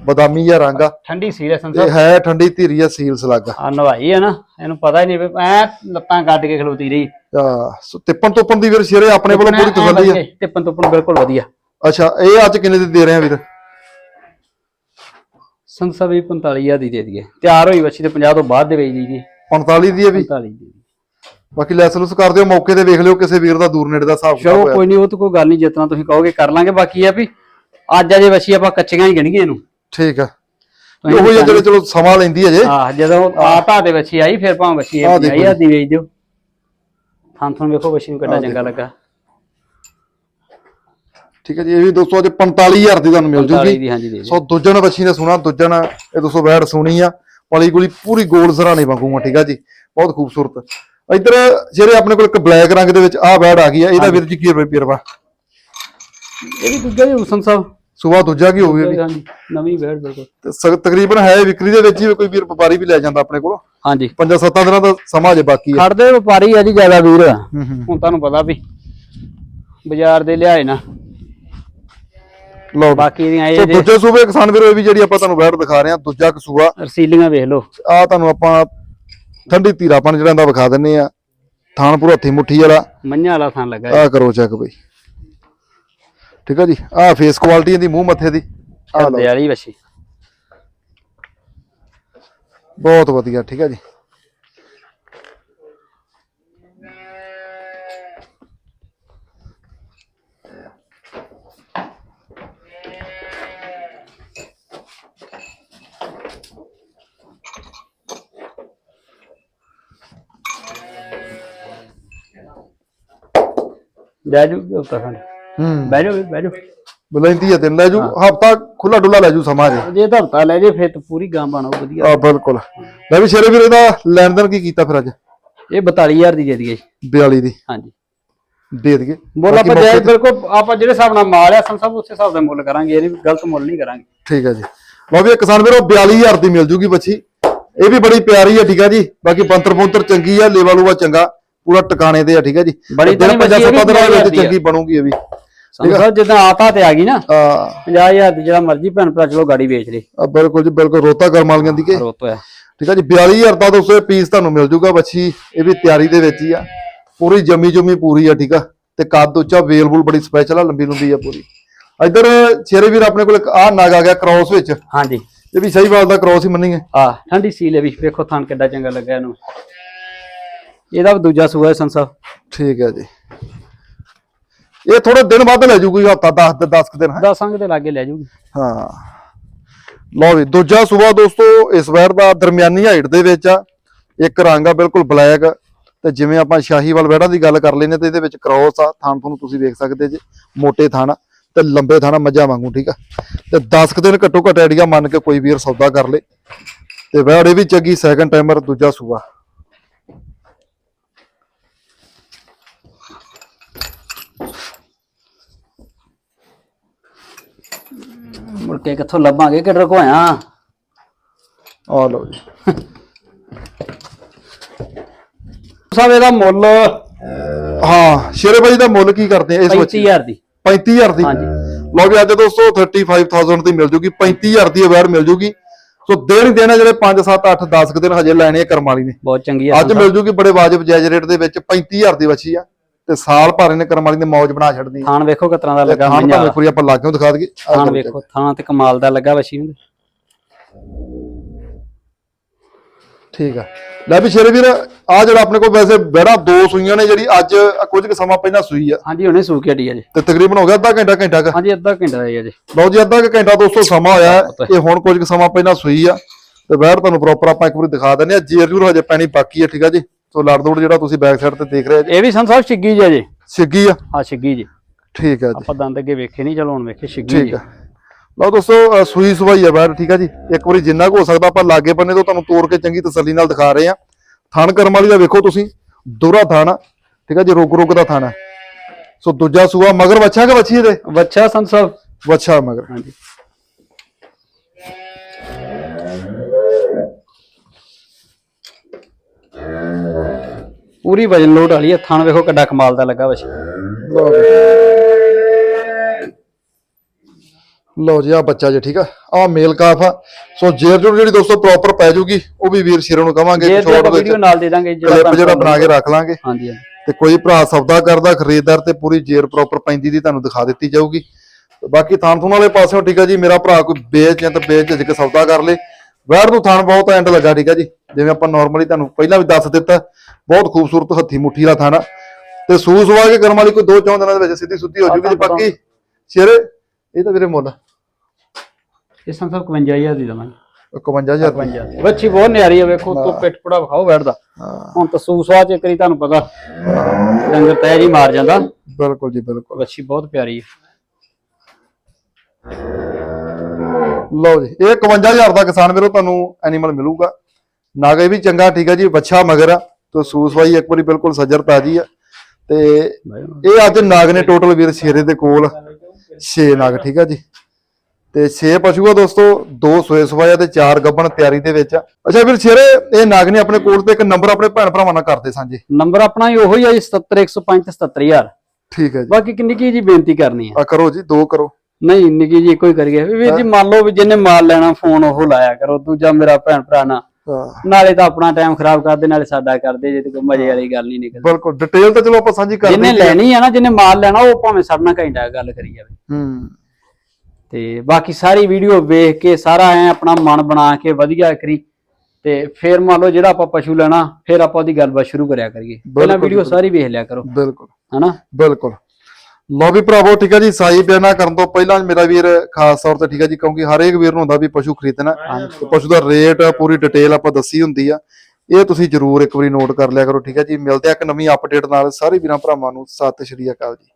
ਬਦਾਮੀ ਜਿਹਾ ਰੰਗ ਆ। ਠੰਡੀ ਸੀਰੀਅਸ ਤੇ ਹੈ ਠੰਡੀ ਧੀਰੀ ਆ ਸੀਲਸ ਲੱਗਾ ਆ ਨਵਾਈ ਹੈ ਨਾ ਇਹਨੂੰ ਪਤਾ ਹੀ ਨਹੀਂ ਵੀ ਐ ਲੱਤਾਂ ਕੱਢ ਕੇ ਖਲੋਤੀ ਰਹੀ। ਆ ਸੋ ਤਿੱਪਣ ਤੋਪਣ ਦੀ ਵੀਰ ਸ਼ੇਰੇ ਆਪਣੇ ਵੱਲੋਂ ਪੂਰੀ ਤਸੱਲੀ ਆ। ਟਿੱਪਣ ਟੁੱਪਣ ਬਿਲਕੁਲ ਵਧੀਆ। ਅੱਛਾ ਇਹ ਅੱਜ ਕਿੰਨੇ ਦੀ ਦੇ ਰਹੇ ਆ ਵੀਰ? ਸੰਸਾ ਵੀ 45000 ਦੀ ਦੇ ਦਈਏ। ਤਿਆਰ ਹੋਈ ਬੱਚੀ ਤੇ 50 ਤੋਂ ਬਾਅਦ ਦੇ ਵੇਚ ਦਈਏ। 45 ਦੀ ਹੈ ਵੀ? 45 ਦੀ। ਬਾਕੀ ਲੈਸ ਲੂਸ ਕਰ ਦਿਓ ਮੌਕੇ ਤੇ ਵੇਖ ਲਿਓ ਕਿਸੇ ਵੀਰ ਦਾ ਦੂਰ ਨੇੜੇ ਦਾ ਹਿਸਾਬ ਕਿਤਾਬ ਚਲੋ ਕੋਈ ਨਹੀਂ ਉਹ ਤਾਂ ਕੋਈ ਗੱਲ ਨਹੀਂ ਜਿਤਨਾ ਤੁਸੀਂ ਕਹੋਗੇ ਕਰ ਲਾਂਗੇ। ਬਾਕੀ ਆ ਵੀ ਅੱਜ ਅਜੇ ਬੱਚੀ ਆਪਾਂ ਕੱਚੀਆਂ ਹੀ ਗਿਣਗੇ ਇਹਨੂੰ। ਠੀਕ ਆ। ਉਹ ਹੀ ਜਿਹੜੇ ਚਲੋ ਸਮਾਂ ਲੈਂਦੀ ਹੈ ਜੇ। ਆਹ ਜਦੋਂ ਆ ਧਾ ਦੇ ਬੱਚੀ ਆਈ ਫਿਰ ਭਾਵੇਂ ਦੇਖੋ ਆਈ ਆਦੀ ਵੇਚ ਦਿਓ। ਥਾਂ ਥਾਂ ਵੇਖੋ ਵਸ਼ੀ ਨੂੰ ਕਿੱਡਾ ਚੰਗਾ ਲੱਗਾ। ਠੀਕ ਹੈ ਜੀ ਇਹ ਵੀ ਦੋਸਤੋ ਅੱਜ 45000 ਦੀ ਤੁਹਾਨੂੰ ਮਿਲ 45 ਜੂਗੀ। ਸੋ ਦੂਜਣ ਬੱਚੀ ਨੇ ਸੁਣਾ ਦੂਜਣ ਇਹ ਦੋਸਤੋ ਵੈੜ ਸੁਣੀ ਆ। ਪਲੀ ਗੁਲੀ ਪੂਰੀ ਗੋਲ ਸਰਾਣੇ ਵਾਂਗੂ ਆ ਠੀਕ ਆ ਜੀ। ਬਹੁਤ ਖੂਬਸੂਰਤ। ਇੱਧਰ ਜਿਹੜੇ ਆਪਣੇ ਕੋਲ ਇੱਕ ਬਲੈਕ ਰੰਗ ਦੇ ਵਿੱਚ ਆਹ ਵੈੜ ਆ ਗਈ ਆ ਇਹਦਾ ਵੀਰ ਜੀ ਕੀ ਰੁਪਏ ਪੀਰਵਾ? ਇਹ ਵੀ ਦੂਜਾ ਜੀ ਹੁਸਨ ਸਾਹਿਬ ਸੁਬਾ ਦੂਜਾ ਕੀ ਹੋਵੇ ਹਾਂਜੀ ਨਵੀਂ ਬੈਡ ਬਿਲਕੁਲ। ਤੇ ਸ- ਤਕਰੀਬਨ ਹੈ ਵਿਕਰੀ ਦੇ ਵਿੱਚ ਹੀ ਕੋਈ ਵੀਰ ਵਪਾਰੀ ਵੀ ਲੈ ਜਾਂਦਾ ਆਪਣੇ ਕੋਲ? ਹਾਂਜੀ। ਪੰਜਾਂ ਸੱਤਾਂ ਦਿਨਾਂ ਦਾ ਸਮਾਂ ਜੇ ਬਾਕੀ ਹੈ ਖੜਦੇ ਵਪਾਰੀ ਆ ਜੀ ਜ਼ਿਆਦਾ ਵੀਰ ਹੂੰ ਹੂੰ। ਹੁਣ ਤੁਹਾਨੂੰ ਪਤਾ ਵੀ ਬਾਜ਼ਾਰ ਦੇ ਲਿਆਏ ਨਾ। ਲਓ। ਬਾਕੀ ਦੀਆਂ ਇਹ ਜੇ ਦੂਜੇ ਸੂਬੇ ਕਿਸਾਨ ਵੀਰੋ ਇਹ ਵੀ ਜਿਹੜੀ ਆਪਾਂ ਤੁਹਾਨੂੰ ਵੈੜ ਦਿਖਾ ਰਹੇ ਹਾਂ ਦੂਜਾ ਕਸੂਆ। ਰਸੀਲੀਆਂ ਵੇਖ ਲਓ। ਆ ਤੁਹਾਨੂੰ ਆਪਾਂ ਠੰਡੀ ਧੀਰਾਪਣ ਜਿਹੜਾ ਇਹਦਾ ਵਿਖਾ ਦਿੰਨੇ ਆ। ਥਾਨਪੁਰ ਹੱਥੀ ਮੁੱਠੀ ਵਾਲਾ। ਮੰਝਾਂ ਵਾਲਾ ਥਾਂ ਲੱਗਾ ਆ ਕਰੋ ਚੈੱਕ ਬਈ। ਠੀਕ ਆ ਜੀ? ਆ ਫੇਸ ਕੁਆਲਿਟੀ ਇਹਦੀ ਮੂੰਹ ਮੱਥੇ ਦੀ। ਆ ਲਓ। ਦੇ ਵਾਲੀ ਬਹੁਤ ਵਧੀਆ ਠੀਕ ਆ ਜੀ। ਲੈ ਜੂ ਉੱਤਾ ਖਾਨ ਹੂੰ। ਬਹਿ ਜਾਓ ਬਹਿ ਜਾਓ। ਬਲੈਂਦੀ ਆ ਦਿਨ ਲੈ ਜੂ ਹਫਤਾ ਖੁੱਲਾ ਡੁੱਲਾ ਲੈ ਜੂ ਸਮਾਂ ਜੇ। ਜੇ ਹਫਤਾ ਲੈ ਜੇ ਫਿਰ ਤਾਂ ਪੂਰੀ ਗਾਂ ਬਣੋ ਵਧੀਆ। ਆ ਬਿਲਕੁਲ। ਲੈ ਵੀ ਸ਼ੇਰੇ ਵੀਰੇ ਦਾ ਲੈਣ ਦੇਣ ਕੀ ਕੀਤਾ ਫਿਰ ਅੱਜ? ਇਹ 42000 ਦੀ ਦੇ ਦਈਏ 42 ਦੀ। ਹਾਂਜੀ। ਦੇ ਦਈਏ। ਮੁੱਲ ਆਪਾਂ ਜਾਇ ਬਿਲਕੁਲ ਆਪਾਂ ਜਿਹੜੇ ਹਿਸਾਬ ਨਾਲ ਮਾਲ ਆ ਸੰਸਬ ਉਸੇ ਹਿਸਾਬ ਦਾ ਮੁੱਲ ਕਰਾਂਗੇ ਇਹ ਗਲਤ ਮੁੱਲ ਨਹੀਂ ਕਰਾਂਗੇ। ਠੀਕ ਹੈ ਜੀ। ਲਓ ਵੀ ਕਿਸਾਨ ਵੀਰੋ 42000 ਦੀ ਮਿਲ ਜੂਗੀ ਬੱਚੀ। ਇਹ ਵੀ ਬੜੀ ਪਿਆਰੀ ਹੈ ਠੀਕ ਹੈ ਜੀ। ਬਾਕੀ ਬੰਤਰ ਬੰਤਰ ਚੰਗੀ ਆ ਲੇਵਾ ਲੂਵਾ ਚੰਗਾ। ਪੂਰਾ ਟਿਕਾਣੇ ਤੇ ਆ ਠੀਕ ਹੈ ਜੀ। ਬੜੀ ਪੰਜਾਂ ਬੱਚੀ ਇਹ ਵੀ ਸੱਤਾਂ ਦਿਨਾਂ ਵਿੱਚ 50,000 ਦੀ ਆ। ਚੰਗੀ ਬਣੂਗੀ ਇਹ ਵੀ। ਸੰਸਬ ਜਿੱਦਾਂ ਆਤਾ ਤੇ ਆ ਗਈ ਨਾ ਆ 50000 ਦੀ ਜਿਹੜਾ ਮਰਜ਼ੀ ਭੈਣ ਭਰਾ ਚਲੋ ਗਾੜੀ ਵੇਚ ਲੇ। ਆ ਬਿਲਕੁਲ ਜੀ ਬਿਲਕੁਲ ਰੋਤਾ ਕਰਮ ਵਾਲੀਆਂ ਦੀ ਕੇ। ਰੋਤੋ ਹੈ ਠੀਕ ਹੈ ਜੀ 42000 ਦਾ ਦੋਸਤੋ ਇਹ ਪੀਸ ਤੁਹਾਨੂੰ ਮਿਲ ਜੂਗਾ ਬੱਚੀ ਇਹ ਵੀ ਤਿਆਰੀ ਦੇ ਵਿੱਚ ਹੀ ਆ। ਪੂਰੀ ਜੰਮੀ ਜੁਮੀ ਪੂਰੀ ਆ ਠੀਕ ਆ। ਤੇ ਕੱਦ ਉੱਚਾ ਵੇਲਬੁਲ ਬੜੀ ਸਪੈਸ਼ਲ ਆ ਲੰਬੀ ਲੰਬੀ ਆ ਪੂਰੀ। ਇੱਧਰ ਸ਼ੇਰੇ ਵੀਰ ਆਪਣੇ ਕੋਲ ਇੱਕ ਆ ਨਗ ਆ ਗਿਆ ਕ੍ਰੋਸ ਵਿੱਚ। ਹਾਂਜੀ। ਇਹ ਵੀ ਸਹੀ ਬਾਤ ਦਾ ਕ੍ਰੋਸ ਹੀ ਮੰਨੀਏ। ਆ ਠੰਡੀ ਸੀਲ ਹੈ ਵੀ ਵੇਖੋ ਥਾਨ ਕਿੱਡਾ ਚੰਗਾ ਲੱਗਾ ਇਹਨੂੰ। ਇਹਦਾ ਵੀ ਦੂਜਾ ਸੂਆ ਹੈ ਸੰਸਬ ਠੀਕ ਹੈ ਜੀ। ਇਹ ਥੋੜੇ ਦਿਨ ਵੱਧ ਲੈ ਜੂ ਕੋਈ ਹਫਤਾ 10 ਤੇ 10 ਦਿਨ ਹੈ? ਦਸਾਂਗੇ ਤੇ ਲਾਗੇ ਲੈ ਜੂਗੀ। ਹਾਂ। ਲਓ ਵੀ ਦੂਜਾ ਸੂਬਾ ਦੋਸਤੋ ਇਸ ਵਾਰ ਦਾ ਦਰਮਿਆਨੀ ਹਾਈਟ ਦੇ ਵਿੱਚ ਆ। ਇੱਕ ਰੰਗ ਆ ਬਿਲਕੁਲ ਬਲੈਕ। ਤੇ ਜਿਵੇਂ ਆਪਾਂ ਸ਼ਾਹੀਵਾਲ ਵਹਿੜਾਂ ਦੀ ਗੱਲ ਕਰ ਲੈਨੇ ਤੇ ਇਹਦੇ ਵਿੱਚ ਕ੍ਰੋਸ ਆ। ਥਣ ਤੁਹਾਨੂੰ ਤੁਸੀਂ ਵੇਖ ਸਕਦੇ ਜੇ ਮੋਟੇ ਥਣ ਤੇ ਲੰਬੇ ਥਣ ਮੱਝਾਂ ਵਾਂਗੂ ਠੀਕ ਆ। ਤੇ 10 ਕੁ ਦਿਨ ਘੱਟੋ ਘੱਟ ਆਈਡੀਆ ਮੰਨ ਕੇ ਕੋਈ ਵੀਰ ਸੌਦਾ ਕਰ ਲੇ। ਤੇ ਵਹਿੜੇ ਵੀ ਚੰਗੀ ਸੈਕੰਡ ਟਾਈਮਰ ਦੂਜਾ ਸੂਬਾ ਮੁੜ ਕੇ ਕਿੱਥੋਂ ਲੱਭਾਂਗੇ ਕਿੱਧਰ ਕੋ ਆਇਆ? ਆ ਲਓ ਜੀ। ਸਭ ਇਹਦਾ ਮੁੱਲ ਹਾਂ ਸ਼ੇਰੇ ਬਾਈ ਦਾ ਮੁੱਲ ਕੀ ਕਰਦੇ ਆ ਇਸ ਵਿੱਚ? 35000 ਦੀ। 35000 ਦੀ? ਹਾਂਜੀ। ਲਓ ਵੀ ਅੱਜ ਦੋਸਤੋ 35000 ਦੀ ਮਿਲ ਜੂਗੀ 35000 ਦੀ ਅਵੇਅਰ ਮਿਲ ਜੂਗੀ। ਸੋ ਹੀ ਦੇਣਾ ਜਿਹੜੇ 5 7 8 10 ਕੁ ਦਿਨ ਹਜੇ ਲੈਣੇ ਕਰਮ ਵਾਲੀ ਨੇ। ਬਹੁਤ ਚੰਗੀ ਆ ਅੱਜ ਮਿਲ ਜੂਗੀ ਬੜੇ ਵਾਜਬ ਜਾਇਜ਼ ਰੇਟ ਦੇ ਵਿੱਚ 35000 ਦੀ ਬੱਚੀ ਆ। ਤੇ ਸਾਲ ਭਰ ਇਹਨੇ ਕਰਮ ਵਾਲੀ ਨੇ ਮੌਜ ਬਣਾ ਛੱਡਣੀ ਥਾਨ ਵੇਖੋ ਤਰ੍ਹਾਂ ਦਾ ਲੱਗਾ ਮੰਝਾ ਭਾਵੇਂ ਪੂਰੀ ਆਪਾਂ ਲਾਗਿਓ ਦਿਖਾ ਦਈਏ। ਜੀ। ਵੇਖੋ ਥਾਨ ਤੇ ਕਮਾਲ ਦਾ ਲੱਗਾ ਵਸ਼ੀ ਨੂੰ। ਠੀਕ ਆ। ਲੈ ਵੀ ਸ਼ੇਰੇ ਵੀਰ ਆ ਜਿਹੜਾ ਆਪਣੇ ਕੋਲ ਵੈਸੇ ਬੜਾ ਦੋ ਸੂਈਆਂ ਨੇ ਜਿਹੜੀ ਅੱਜ ਕੁਝ ਕੁ ਸਮਾਂ ਪਹਿਲਾਂ ਸੂਈ ਆ। ਹਾਂਜੀ ਹੁਣੇ ਸੂਕ ਹਟੀ ਅਜੇ ਤੇ ਤਕਰੀਬਨ ਹੋ ਗਿਆ ਅੱਧਾ ਘੰਟਾ ਘੰਟਾ ਕੁ। ਹਾਂਜੀ ਅੱਧਾ ਘੰਟਾ ਹੈ ਅਜੇ ਲਓ ਜੀ ਅੱਧਾ ਕੁ ਘੰਟਾ ਦੋਸਤੋ ਸਮਾਂ ਹੋਇਆ। ਇਹ ਹੁਣ ਕੁਝ ਕੁ ਸਮਾਂ ਪਹਿਲਾਂ ਸੂਈ ਆ। ਤੇ ਬੈਠ ਤੁਹਾਨੂੰ ਪ੍ਰੋਪਰ ਆਪਾਂ ਇੱਕ ਵਾਰੀ ਦਿਖਾ ਦਿੰਦੇ ਆ ਜੇਰ ਜੂਰ ਹਜੇ ਪੈਣੀ ਬਾਕੀ ਆ ਠੀਕ ਆ ਜੀ। ਸੋ ਲੜ ਦੌੜ ਜਿਹੜਾ ਤੁਸੀਂ ਬੈਕ ਸਾਈਡ ਤੇ ਦੇਖ ਰਹੇ ਜੀ। ਇਹ ਵੀ ਸੰਸਾਬ ਛਿੱਗੀ ਜੀ ਅਜੇ ਛਿੱਗੀ ਆ? ਆ ਛਿੱਗੀ ਜੀ। ਠੀਕ ਆ ਜੀ। ਆਪਾਂ ਦੰਦ ਅੱਗੇ ਵੇਖੇ ਨਹੀਂ ਚਲੋ ਹੁਣ ਵੇਖੇ ਛਿੱਗੀ ਠੀਕ ਜੀ ਆ। ਲਓ ਦੋਸਤੋ ਸੂਈ ਸਵਾਈ ਆ ਬੈਠ ਠੀਕ ਆ ਜੀ। ਇੱਕ ਵਾਰੀ ਜਿੰਨਾ ਕੁ ਹੋ ਸਕਦਾ ਆਪਾਂ ਲਾਗੇ ਬੰਨੇ ਤੋਂ ਤੁਹਾਨੂੰ ਤੋੜ ਕੇ ਚੰਗੀ ਤਸੱਲੀ ਨਾਲ ਦਿਖਾ ਰਹੇ ਆ। ਥਣ ਕਰਮ ਵਾਲੀ ਦਾ ਵੇਖੋ ਤੁਸੀਂ ਦੋਹਰਾ ਥਣ ਠੀਕ ਆ ਜੀ ਰੁਕ ਰੁਕ ਦਾ ਥਣ। ਸੋ ਦੂਜਾ ਸੂਆ ਮਗਰ ਵੱਛਾ ਕਿ ਵੱਛੀ ਇਹਦੇ? ਬੱਚਾ ਸੰਸਾਬ ਵੱਛਾ ਮਗਰ। ਹਾਂਜੀ। ਪੂਰੀ ਵਜਨ ਲੋਡ ਵਾਲੀ ਹੈ ਥਾਨ ਵੇਖੋ ਕਿੱਡਾ ਕਮਾਲ ਦਾ ਲੱਗਾ ਵਸ਼ੀ। ਲਓ ਜੀ। ਲਓ ਜੀ ਆ ਬੱਚਾ ਜੀ ਠੀਕ ਆ? ਆ ਮੇਲ ਕਾਫ ਆ। ਸੋ ਜੇਰ ਜੁੜ ਜਿਹੜੀ ਦੋਸਤੋ ਪ੍ਰੋਪਰ ਪੈ ਜੂਗੀ ਉਹ ਵੀ ਵੀਰ ਸ਼ੇਰੋਂ ਨੂੰ ਕਵਾਂਗੇ ਜੇ ਛੋਟ ਆਪਾਂ ਵਿੱਚ ਵੀਡੀਓ ਨਾਲ ਦੇ ਦਾਂਗੇ ਕਲਿੱਪ ਤੁਹਾਨੂੰ ਜਿਹੜਾ ਬਣਾ ਕੇ ਰੱਖ ਲਾਂਗੇ। ਹਾਂਜੀ ਹਾਂਜੀ। ਤੇ ਕੋਈ ਭਰਾ ਸੌਦਾ ਕਰਦਾ ਖਰੀਦਦਾਰ ਤੇ ਪੂਰੀ ਜੇਰ ਪ੍ਰੋਪਰ ਪੈਂਦੀ ਦੀ ਤੁਹਾਨੂੰ ਦਿਖਾ ਦਿੱਤੀ ਜਾਊਗੀ। ਤੇ ਬਾਕੀ ਥਾਨ ਥੂਨ ਵਾਲੇ ਪਾਸਿਓਂ ਠੀਕ ਆ ਜੀ ਮੇਰਾ ਭਰਾ ਕੋਈ ਵੇਚ ਜਾਂ ਤਾਂ ਵੇਚ ਕੇ ਸੌਦਾ ਕਰ ਲੇ। ਵੈਰ ਨੂੰ ਥਾਨ ਬਹੁਤ ਐਂਡ ਲੱਗਾ ਠੀਕ ਆ ਜੀ। ਜਿਵੇਂ ਆਪਾਂ ਨਾਰਮਲੀ ਤੁਹਾਨੂੰ ਪਹਿਲਾਂ ਵੀ ਦੱਸ ਦਿੱਤਾ ਬਹੁਤ ਖੂਬਸੂਰਤ ਹੱਥੀ ਮੁੱਠੀ ਵਾਲਾ ਥਾਣਾ। ਤੇ ਸੂਸ ਵਾ ਕੇ ਕਰਮ ਵਾਲੀ ਕੋਈ ਦੋ ਚੌਂ ਦਿਨਾਂ ਦੇ ਵਿੱਚ ਸਿੱਧੀ ਸੁੱਧੀ ਹੋ ਜੂਗੀ ਜੀ ਬਾਕੀ ਸ਼ੇਰੇ ਇਹ ਤਾਂ ਵੀਰੇ ਮੁੱਲ ਇਹ ਸੰਸਾਬ 51000 ਦੀ ਦਵਾਂਗੇ। 51000 52 ਬੱਚੀ ਬਹੁਤ ਨਿਆਰੀ ਆ ਵੇਖੋ ਤੋਂ ਪਿੱਠ ਪੁੜਾ ਵਿਖਾਓ ਬੈਠਦਾ ਹੁਣ ਤਾਂ ਸੂਸਵਾ ਚ ਕਰੀ ਤੁਹਾਨੂੰ ਪਤਾ ਡੰਗਰ ਤੈ ਜੀ ਮਾਰ ਜਾਂਦਾ। ਬਿਲਕੁਲ ਜੀ ਬਿਲਕੁਲ। ਬੱਚੀ ਬਹੁਤ ਪਿਆਰੀ ਹੈ ਲਓ ਜੀ ਇਹ 51000 ਦਾ ਕਿਸਾਨ ਵੀਰੋ ਤੁਹਾਨੂੰ ਐਨੀਮਲ ਮਿਲੂਗਾ। ਨਾਗਾ ਵੀ ਚੰਗਾ ਠੀਕ ਆ ਜੀ ਬੱਚਾ ਮਗਰ ਆ ਤੇ ਸੂਸਵਾਈ ਇੱਕ ਵਾਰੀ ਬਿਲਕੁਲ ਸੱਜਰ ਤਾਜੀ ਆ। ਤੇ ਇਹ ਅੱਜ ਨਾਗ ਨੇ ਟੋਟਲ ਵੀਰ ਸ਼ੇਰੇ ਦੇ ਕੋਲ 6 ਨਾਗ ਠੀਕ ਆ ਜੀ। ਤੇ 6 ਪਸ਼ੂ ਆ ਦੋਸਤੋ ਦੋ ਸੋਏ ਸਵਾਇਆ ਤੇ ਚਾਰ ਗੱਬਣ ਤਿਆਰੀ ਦੇ ਵਿੱਚ ਆ। ਅੱਛਾ ਵੀਰ ਸ਼ੇਰੇ ਇਹ ਨਾਗ ਨੇ ਆਪਣੇ ਕੋਲ ਤੇ ਇੱਕ ਨੰਬਰ ਆਪਣੇ ਭੈਣ ਭਰਾਵਾਂ ਨਾਲ ਕਰਦੇ ਸਾਂਝੇ। ਨੰਬਰ ਆਪਣਾ ਹੀ ਉਹੀ ਆ ਜੀ 77105 ਤੇ 77000 ਠੀਕ ਹੈ ਜੀ। ਬਾਕੀ ਕਿੰਨੀ ਕੀ ਜੀ ਬੇਨਤੀ ਕਰਨੀ ਹੈ? ਆ ਕਰੋ ਜੀ ਦੋ ਕਰੋ। ਨਹੀਂ ਨਿੱਕੀ ਜੀ ਹੀ ਕਰੀਏ ਵੀ ਵੀਰ ਜੀ ਮੰਨ ਲਓ ਵੀ ਜਿਹਨੇ ਮਾਲ ਲੈਣਾ ਫੋਨ ਉਹ ਲਾਇਆ ਕਰੋ ਦੂਜਾ ਮੇਰਾ ਭੈਣ ਭਰਾ ਨਾ। ਹਾਂ। ਨਾਲੇ ਤਾਂ ਆਪਣਾ ਟਾਈਮ ਖਰਾਬ ਕਰਦੇ ਨਾਲੇ ਸਾਡਾ ਕਰਦੇ ਜੇ ਤੇ ਕੋਈ ਮਜ਼ੇ ਵਾਲੀ ਗੱਲ ਨਹੀਂ ਨਿਕਲਦੀ ਬਿਲਕੁਲ ਡਿਟੇਲ ਤਾਂ ਚਲੋ ਆਪਾਂ ਸਾਂਝੀ ਕਰਦੇ ਜਿਹਨੇ ਲੈਣੀ ਆ ਨਾ ਜਿਹਨੇ ਮਾਲ ਲੈਣਾ ਉਹ ਭਾਵੇਂ ਸਾਡੇ ਨਾਲ ਘੰਟਾ ਗੱਲ ਕਰੀ ਜਾਵੇ। ਹੂੰ। ਤੇ ਬਾਕੀ ਸਾਰੀ ਵੀਡੀਓ ਵੇਖ ਕੇ ਸਾਰਾ ਐ ਆਪਣਾ ਮਨ ਬਣਾ ਕੇ ਵਧੀਆ ਕਰੀ। ਤੇ ਫਿਰ ਮੰਨ ਲਓ ਜਿਹੜਾ ਆਪਾਂ ਪਸ਼ੂ ਲੈਣਾ ਫਿਰ ਆਪਾਂ ਉਹਦੀ ਗੱਲਬਾਤ ਸ਼ੁਰੂ ਕਰਿਆ ਕਰੀਏ। ਪਹਿਲਾਂ ਵੀਡੀਓ ਸਾਰੀ ਵੇਖ ਲਿਆ ਕਰੋ। ਬਿਲਕੁਲ। ਹਨਾ? ਬਿਲਕੁਲ। ਲਓ ਵੀ ਭਰਾਵੋ ਠੀਕ ਹੈ ਜੀ ਸਾਈ ਬਿਆਨਾ ਕਰਨ ਤੋਂ ਪਹਿਲਾਂ ਮੇਰਾ ਵੀਰ ਖਾਸ ਤੌਰ ਤੇ ਠੀਕ ਹੈ ਜੀ ਕਿਉਂਕਿ ਹਰੇਕ ਵੀਰ ਨੂੰ ਹੁੰਦਾ ਵੀ ਪਸ਼ੂ ਖਰੀਦਣਾ ਪਸ਼ੂ ਦਾ ਰੇਟ ਪੂਰੀ ਡਿਟੇਲ ਆਪਾਂ ਦੱਸੀ ਹੁੰਦੀ ਆ। ਇਹ ਤੁਸੀਂ ਜਰੂਰ ਇੱਕ ਵਾਰੀ ਨੋਟ ਕਰ ਲਿਆ ਕਰੋ ਠੀਕ ਹੈ ਜੀ। ਮਿਲਦੇ ਆ ਇੱਕ ਨਵੀਂ ਅਪਡੇਟ ਨਾਲ। ਸਾਰੇ ਵੀਰਾਂ ਭਰਾਵਾਂ ਨੂੰ ਸਤਿ ਸ਼੍ਰੀ ਅਕਾਲ ਜੀ।